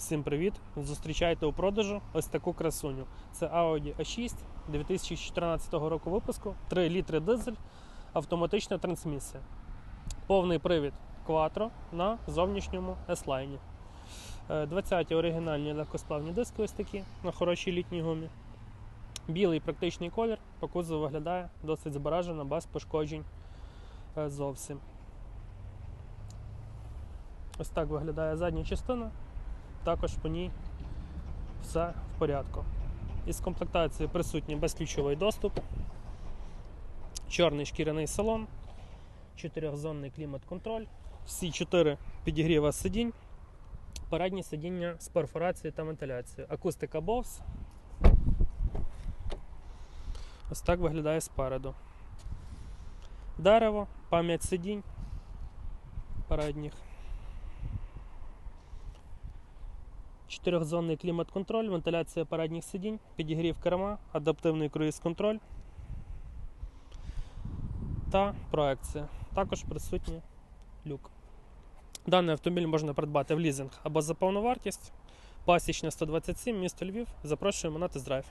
Всім привіт! Зустрічайте у продажу ось таку красуню. Це Audi A6 2014 року випуску, 3 літри дизель, автоматична трансмісія. Повний привід Quattro на зовнішньому S-Line. 20 оригінальні легкосплавні диски ось такі на хорошій літній гумі. Білий практичний колір, по кузову виглядає досить збережено, без пошкоджень е, зовсім. Ось так виглядає задня частина. Також по ній все в порядку. Із комплектації присутній безключовий доступ, чорний шкіряний салон, чотирьохзонний клімат-контроль, всі чотири підігріва сидінь, передні сидіння з перфорацією та вентиляцією, акустика Bose. Ось так виглядає спереду. Дерево, пам'ять сидінь передніх. Чотирьохзонний клімат-контроль, вентиляція передніх сидінь, підігрів керма, адаптивний круїз-контроль та проекція. Також присутній люк. Даний автомобіль можна придбати в лізинг або за повну вартість. Пасічна 127, місто Львів. Запрошуємо на тест-драйв.